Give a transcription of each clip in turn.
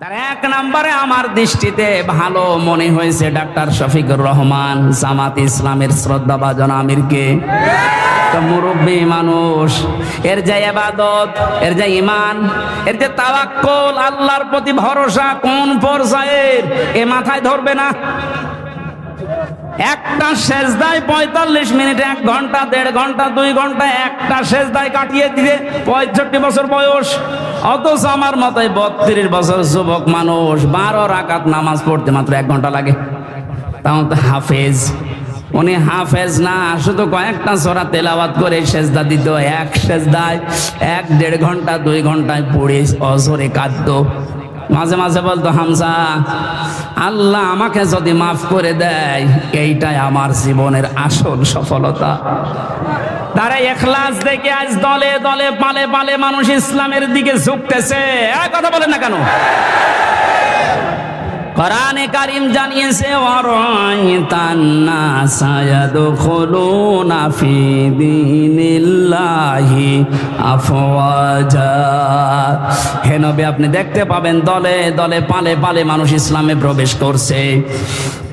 তার এক নম্বরে আমার দৃষ্টিতে ভালো মনে হয়েছে ডাক্তার শফিকুর রহমান, জামাত ইসলামের শ্রদ্ধাভাজন আমিরকে। তো মুরব্বী মানুষ, এর যে এবাদত, এর যে ইমান এর যে তাওয়াক্কল, আল্লাহর প্রতি ভরসা কোন পর্যায়ের? এ মাথায় ধরবে না? একটা সেজদায় পঁয়তাল্লিশ মিনিট এক ঘণ্টা, দেড় ঘণ্টা, দুই ঘণ্টা একটা সেজদায় কাটিয়ে দিয়ে পঁয়ষট্টি বছর বয়স। অথচ আমার মতোই বত্রিশ বছর যুবক মানুষ, বারো রাকাত নামাজ পড়তে মাত্র এক ঘণ্টা লাগে। তাও তো হাফেজ। উনি হাফেজ না, শুধু কয়েকটা সোরা তেলাওয়াত করে সেজদা দিত, এক সেজদায় এক দেড় ঘণ্টা, দুই ঘন্টায় পড়ে অজরে কাঁদতো। মাঝে মাঝে বলতো হামসা আল্লাহ আমাকে যদি মাফ করে দেয়, এইটাই আমার জীবনের আসল সফলতা। তারা এখলাস দেখে আজ দলে দলে, পালে পালে মানুষ ইসলামের দিকে ঝুঁকতেছে। কথা বলেন না কেন? কোরআনে কারিম জানিয়েছে ওয়ারাইতান্না ফি দীনিল্লাহি হে নবী, আপনি দেখতে পাবেন দলে দলে পালে পালে মানুষ ইসলামে প্রবেশ করছে।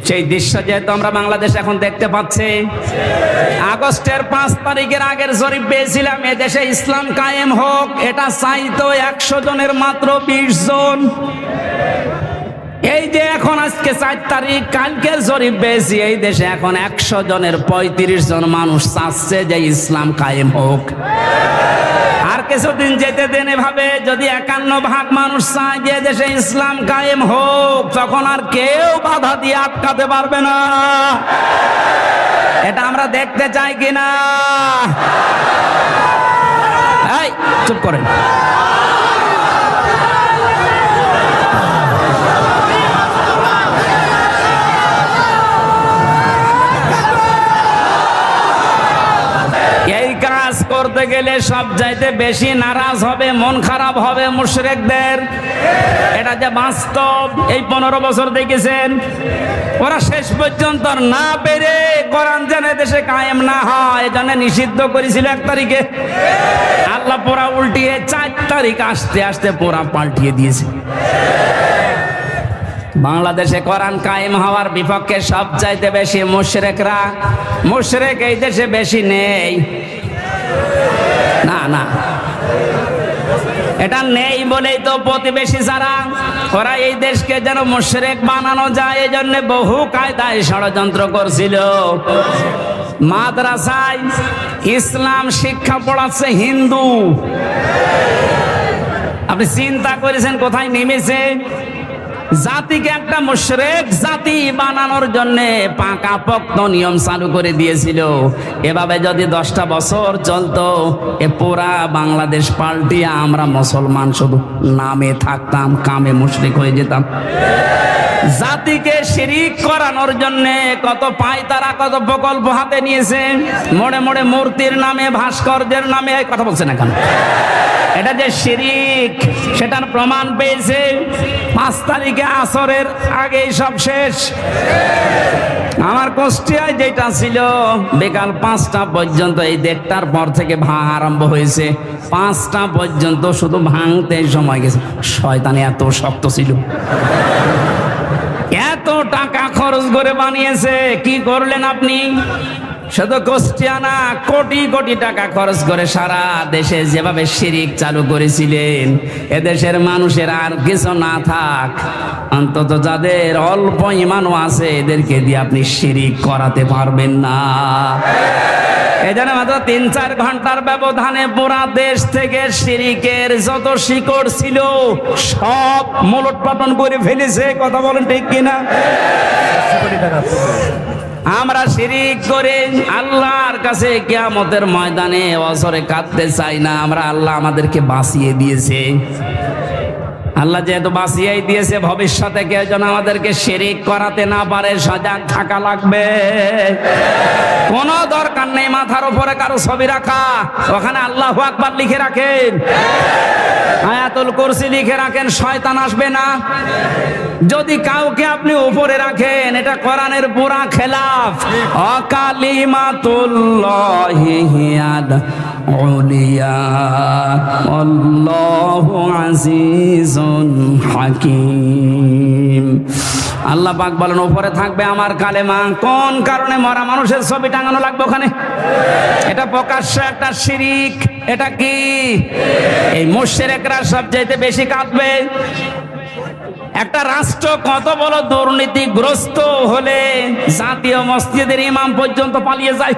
সেই দৃশ্য যেহেতু আমরা বাংলাদেশ এখন দেখতে পাচ্ছি, আগস্টের পাঁচ তারিখের আগের জরিপ পেয়েছিলাম এ দেশে ইসলাম কায়েম হোক, এটা চাইতো একশো জনের মাত্র বিশ জন। এই যে এখন আজকে চার তারিখ, কালকে জরিপ পেয়েছি, এই দেশে এখন একশো জনের পঁয়ত্রিশ জন মানুষ চাচ্ছে যে ইসলাম কায়েম হোক। আর কিছুদিন যেতে দেন এভাবে, যদি একান্ন ভাগ মানুষ চায় যে দেশে ইসলাম কায়েম হোক, তখন আর কেউ বাধা দিয়ে আটকাতে পারবে না। এটা আমরা দেখতে চাই কিনা? চুপ করেন। গেলে সব চাইতে বেশি নারাজ হবে, মন খারাপ হবে মুশরেকদের। এটা যে বাস্তব, এই পনেরো বছর দেখেছেন? ওরা শেষ পর্যন্ত না পেরে কোরআন যেন দেশে কায়েম না হয় এজন্য নিষিদ্ধ করেছিল এক তারিখে। আল্লাহ পোড়া উল্টিয়ে চার তারিখ আসতে আসতে পোড়া পাল্টিয়ে দিয়েছে। বাংলাদেশে কোরআন কায়েম হওয়ার বিপক্ষে সব চাইতে বেশি মুশরেকরা। মুশরেক এই দেশে বেশি নেই। না। এটা নেই বলেই তো প্রতিবেশী যারা, ওরা এই দেশকে যেন মুশরেক বানানো যায় এই জন্য বহু কায়দায় ষড়যন্ত্র করছিল। মাদ্রাসায় ইসলাম শিক্ষা পড়াচ্ছে হিন্দু। আপনি চিন্তা করেছেন কোথায় নেমেছে? জাতিকে একটা মুশরেক জাতি বানানোর জন্য পাকা পক্ত নিয়ম চালু করে দিয়েছিল। এভাবে যদি দশটা বছর চলতো, এ পুরা বাংলাদেশ পাল্টিয়ে আমরা মুসলমান শুধু নামে থাকতাম, কামে মুশরেক হয়ে যেতাম। জাতিকে শিরিক করানোর জন্য কত পায় তারা, কত প্রকল্প হাতে নিয়েছে। মোড়ে মোড়ে মূর্তির নামে, ভাস্কর্যের নামে কথা বলছেন এখন এটা যে শিরিক, সেটার প্রমাণ পেয়েছে। পাঁচ তারিখে আসরের আগেই সব শেষ। আমার কুষ্টিয়ায় যেটা ছিল, বিকাল পাঁচটা পর্যন্ত, এই দেড়টার পর থেকে ভাঙ আরম্ভ হয়েছে। পাঁচটা পর্যন্ত শুধু ভাঙতে সময় গেছে। শয়তানে এত শক্ত ছিল। করে বানিয়েছে। কি করলেন আপনি? শুধু কোষ্টিয়ানা কোটি কোটি টাকা খরচ করে সারা দেশে যেভাবে শিরিক চালু করেছিলেন, এদেশের মানুষের আর কিছু না থাক। অন্তত যাদের অল্প ইমানও আছে, এদেরকে দিয়ে আপনি শিরিক করাতে পারবেন না। এই জন্য মাত্র তিন চার ঘণ্টার ব্যবধানে পুরা দেশ থেকে শিরিকের যত শিকড় ছিল, সব মূলত পতন করে ফেলেছে, কথা বলেন ঠিক কিনা? আমরা শিরিক করে আল্লাহর কাছে কেয়ামতের ময়দানে অসরে কাঁদতে চাই না, আমরা আল্লাহ আমাদেরকে বাঁচিয়ে দিয়েছে। আল্লাহ যেহেতু বাঁচিয়েই দিয়েছে, ভবিষ্যতে কেউ যেন আমাদেরকে শেরিক করাতে না পারে, সজাগ থাকা লাগবে। কোনো দরকার মাথার উপরে কারও ছবি রাখা, ওখানে আল্লাহ আকবার লিখে রাখেন। আয়াতুল কুরসি লিখে রাখেন, শয়তান আসবে না। যদি কাউকে আপনি উপরে রাখেন, এটা কোরআনের পুরা খেলাফ। অকালিমাতুল্লাহি হিয়াদ العليا والله عزيز حكيم আল্লাহ পাক বলেন উপরে থাকবে আমার কালেমা কোন কারণে মরা মানুষের ছবি টাঙানো লাগবে ওখানে এটা প্রকাশ্য একটা শিরিক এটা কি এই মোশেরেকরা সবচাইতে বেশি কাঁদবে একটা রাষ্ট্র কত বড় দুর্নীতিগ্রস্ত হলে জাতীয় মসজিদের ইমাম পর্যন্ত পালিয়ে যায়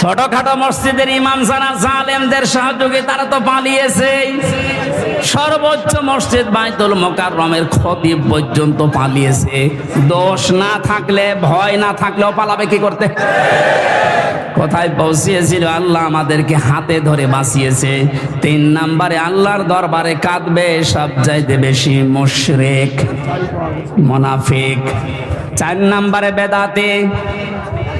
ছোটখাটো মসজিদের ইমাম যারা জালেমদের সহযোগী, তারা তো পালিয়েছে। সর্বোচ্চ মসজিদ বাইতুল মোকাররমের খতিব পর্যন্ত পালিয়েছে। দোষ না থাকলে, ভয় না থাকলেও পালাবে কি করতে? কোথায় পৌঁছিয়েছিল আল্লাহ আমাদেরকে হাতে ধরে বাঁচিয়েছে। তিন নাম্বারে আল্লাহর দরবারে কাঁদবে, সব চাইতে বেশি মুশরিক, মোনাফিক। চার নাম্বারে বেদাতে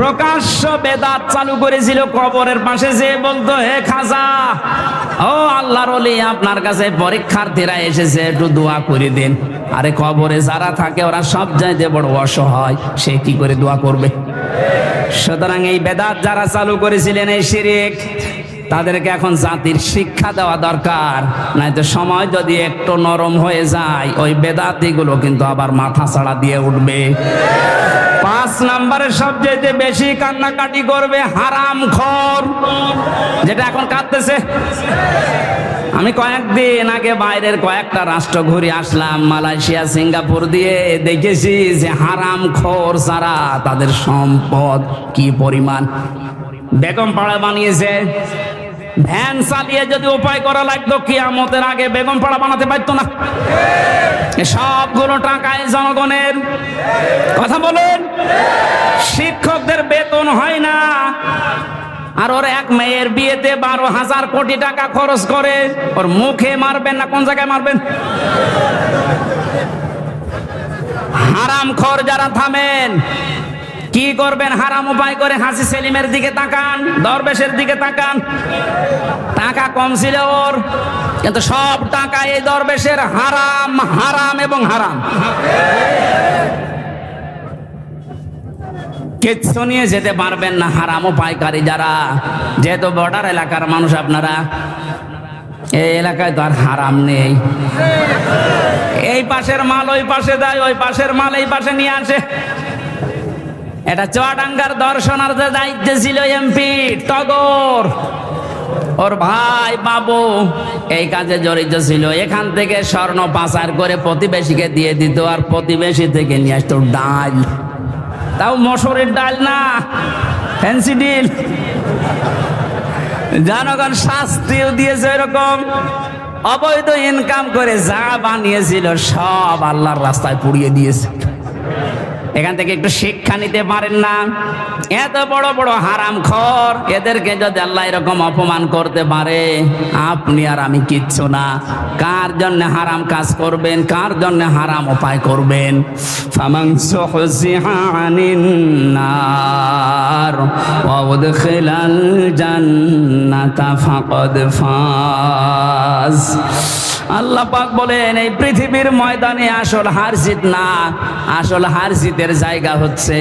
প্রকাশ্য বেদাত চালু করেছিল কবরের পাশে যে বলতো, হে খাজা, ও আল্লাহর অলি আপনার কাছে পরীক্ষার্থীরা এসেছে, একটু দোয়া করে দিন। আরে কবরে যারা থাকে, ওরা সব চাইতে বড় অসহায়, সে কি করে দোয়া করবে? সুতরাং এই বেদাত যারা চালু করেছিলেন এই শিরিক, তাদেরকে এখন জাতির শিক্ষা দেওয়া দরকার। নয়তো সময় যদি একটু নরম হয়ে যায়, ওই বেদাতিগুলো কিন্তু আবার মাথা ছাড়া দিয়ে উঠবে। পাঁচ নম্বরে সবচেয়ে বেশি কান্নাকাটি করবে হারাম খর। যেটা এখন কাঁদতেছে। আমি কয়েকদিন আগে বাইরের কয়েকটা রাষ্ট্র ঘুরে আসলাম, মালয়েশিয়া, সিঙ্গাপুর দিয়ে দেখেছি যে হারাম খোর সারা তাদের সম্পদ কি পরিমাণ। বেগম পাড়া বানিয়েছে। ভ্যান চালিয়ে যদি উপায় করা লাগতো, কিয়ামতের আগে বেগম পাড়া বানাতে পারতো না। সবগুলো টাকায় জনগণের কথা বলেন। শিক্ষকদের বেতন হয় না। আর ওর এক মেয়ের বিয়েতে বারো হাজার কোটি টাকা খরচ করে, ওর মুখে মারবেন না, কোন জায়গায় মারবেন? হারাম খর যারা থামেন কি করবেন? হারাম উপায় করে হাসি সেলিমের দিকে তাকান, দরবেশের দিকে তাকান। টাকা কম ছিল ওর, কিন্তু সব টাকা এই দরবেশের হারাম হারাম এবং হারাম। কিচ্ছু নিয়ে যেতে পারবেন না হারাম পাইকারি যারা। যেহেতু বর্ডার এলাকার মানুষ আপনারা, এই এলাকায় তো আর হারাম নেই। এই পাশের মাল, ওই পাশে দেয়, ওই পাশের মাল, এই পাশে নিয়ে আসে। এটা চুয়াডাঙ্গার দর্শনার্থে দায়িত্বে ছিল এমপি, টগর। ওর ভাই, বাবু, এই কাজে জড়িত ছিল। এখান থেকে স্বর্ণ পাচার করে প্রতিবেশীকে দিয়ে দিত আর প্রতিবেশী থেকে নিয়ে আসতো ডাল। তাও মসুরের ডাল না ফ্যান্সি ডিল। জনগণ শাস্তিও দিয়েছে এরকম অবৈধ ইনকাম করে যা বানিয়েছিল সব আল্লাহর রাস্তায় পুড়িয়ে দিয়েছে। এখান থেকে একটু শিক্ষা নিতে পারেন না। এত বড় বড় হারাম খর, এদেরকে যদি আল্লাহ এরকম অপমান করতে পারে, আপনি আর আমি কিচ্ছু না। কার জন্য হারাম কাজ করবেন, কার জন্য হারাম উপায় করবেন? আল্লাহ পাক বলেন, এই পৃথিবীর ময়দানে আসল হার জিত না, আসল হার জিতের জায়গা হচ্ছে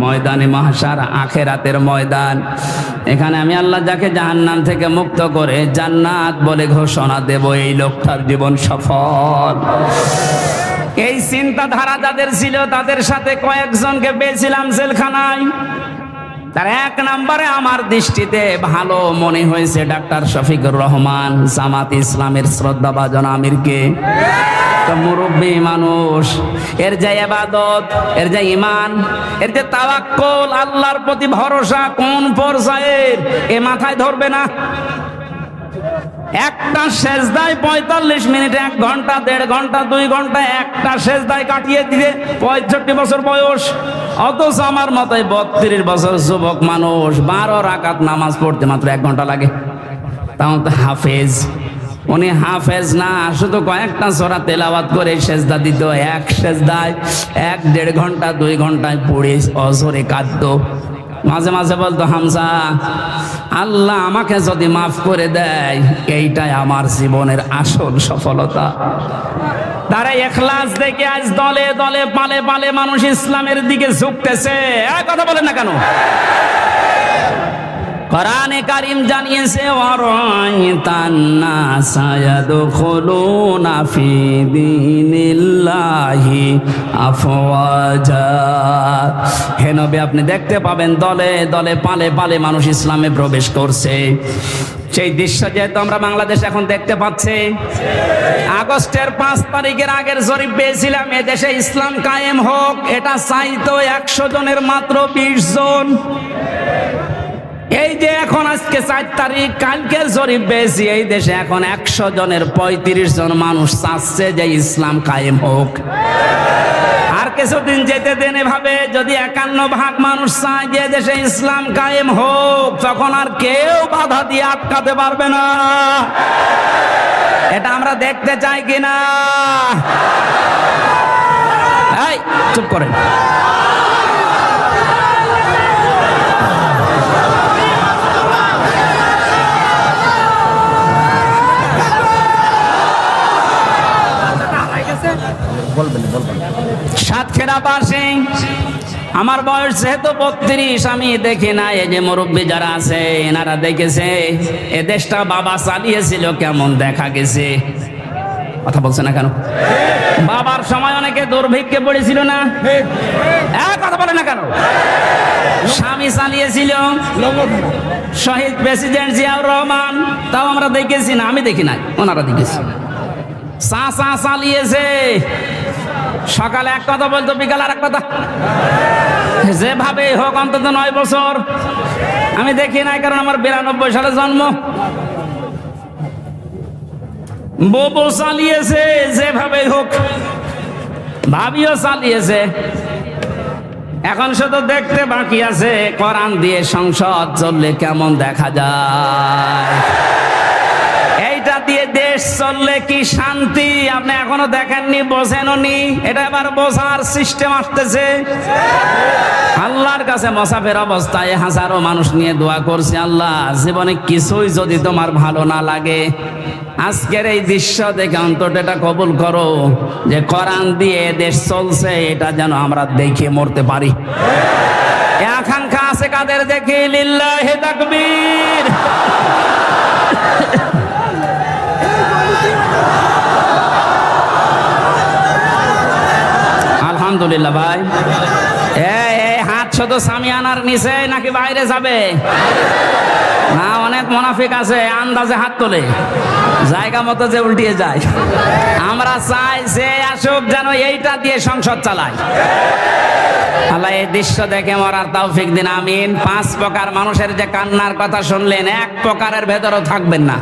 ময়দানে মহাসার আখেরাতের ময়দান। এখানে আমি আল্লাহ যাকে জাহান্নাম থেকে মুক্ত করে জান্নাত বলে ঘোষণা দেব, এই লোকটার জীবন সফল। এই চিন্তাধারা যাদের ছিল তাদের সাথে কয়েকজনকে পেয়েছিলাম জেলখানায়। তার এক নম্বরে আমার দৃষ্টিতে ভালো মনে হয়েছে ডাক্তার শফিকুর রহমান, জামাত ইসলামের শ্রদ্ধা শ্রদ্ধাভাজন আমিরকে মুরব্বী মানুষ, এর যে এবাদত, এর যে ইমান এর যে তাওয়াক্কল, আল্লাহর প্রতি ভরসা কোন পর্যায়ের? এ মাথায় ধরবে না। একটা সেজদায় পঁয়তাল্লিশ মিনিট, এক ঘণ্টা, দেড় ঘণ্টা, দুই ঘণ্টা, একটা সেজদায় কাটিয়ে দিবে পঁয়ষট্টি বছর বয়স। অথচ আমার মতোই বত্রিশ বছর যুবক মানুষ, বারো রাকাত নামাজ পড়তে মাত্র এক ঘণ্টা লাগে। তাও তো হাফেজ। উনি হাফেজ না, শুধু কয়েকটা সোরা তেলাওয়াত করে সেজদা দিত, এক সেজদায় এক দেড় ঘণ্টা, দুই ঘন্টায় পড়ে অজরে কাঁদতো। মাঝে মাঝে বলতো, হামজা, আল্লাহ আমাকে যদি মাফ করে দেয়, এইটাই আমার জীবনের আসল সফলতা। তারা এখলাস দেখে আজ দলে দলে, পালে পালে মানুষ ইসলামের দিকে ঝুঁকতেছে। কথা বলেন না কেন? কোরআনে কারিম জানিয়েছে ওয়ারাইতান্না সায়াদখুলুনা ফি দীনিল্লাহি আফওয়াজা। হে নবী, আপনি দেখতে পাবেন দলে দলে পালে পালে মানুষ ইসলামে প্রবেশ করছে। সেই দৃশ্য যেহেতু আমরা বাংলাদেশ এখন দেখতে পাচ্ছি, আগস্টের পাঁচ তারিখের আগের জরিপ পেয়েছিলাম, এদেশে ইসলাম কায়েম হোক, এটা চাইতো একশো জনের মাত্র বিশ জন। এই যে এখন আজকে চার তারিখ কালকে জরিপ পেয়েছি, এই দেশে এখন একশো জনের পঁয়ত্রিশ জন মানুষ চাচ্ছে যে ইসলাম কায়েম হোক। আর কিছুদিন যেতে দেন এভাবে, যদি একান্ন ভাগ মানুষ চায় যে দেশে ইসলাম কায়েম হোক, তখন আর কেউ বাধা দিয়ে আটকাতে পারবে না। এটা আমরা দেখতে চাই কিনা এই, চুপ করেন। সাতক্ষীরা পাশে। আমার বয়স যেহেতু বত্রিশ, আমি দেখি না এই যে মুরব্বী যারা আছে, এনারা দেখেছে, এ দেশটা বাবা চালিয়েছিল, কেমন দেখা গেছে। কথা বলছে না কেন? বাবার সময় অনেকে দুর্ভিক্ষে পড়েছিল না? কথা বলে না কেন? স্বামী চালিয়েছিল। শহীদ প্রেসিডেন্ট জিয়াউর রহমান, তাও আমরা দেখেছি না, আমি দেখি নাই, ওনারা দেখেছি। চা চা চালিয়েছে সকালে এক কথা বলতো, বিকাল আর এক কথা। যেভাবে হোক, অন্তত নয় বছর। আমি দেখি নাই, কারণ আমার বিরানব্বই সালে জন্ম। বউ চালিয়েছে যেভাবে হোক। ভাবিও চালিয়েছে। এখন শুধু দেখতে বাকি আছে, কোরআন দিয়ে সংসদ চললে কেমন দেখা যায়? দেশ চললে কি শান্তি? আপনি এখনও দেখেননি বোঝেনও নি এটা এবার বোঝার সিস্টেম আসতেছে। আল্লাহর কাছে মসাফের অবস্থায় হাজারো মানুষ নিয়ে দোয়া করছে আল্লাহ। জীবনে কিছুই যদি তোমার ভালো না লাগে, আজকের এই দৃশ্য দেখে অন্তত এটা কবুল করো, যে করান দিয়ে দেশ চলছে, এটা যেন আমরা দেখে মরতে পারি। আকাঙ্ক্ষা আছে কাদের দেখে? লিল্লাহে তাকবীর। আলহামদুলিল্লাহ ভাই। হাত শুধু সামিয়ানার নিচে নাকি বাইরে যাবে? না, অনেক মোনাফিক আছে, আন্দাজে হাত তোলে। জায়গা মতো যে উল্টিয়ে যায়। আমরা চাই যে আসুক যেন এইটা দিয়ে সংসদ চালায়। আল্লাহ এই দৃশ্য দেখে মরার তৌফিক দিন, আমিন। পাঁচ প্রকার মানুষের যে কান্নার কথা শুনলেন, এক প্রকারের ভেতরও থাকবেন না।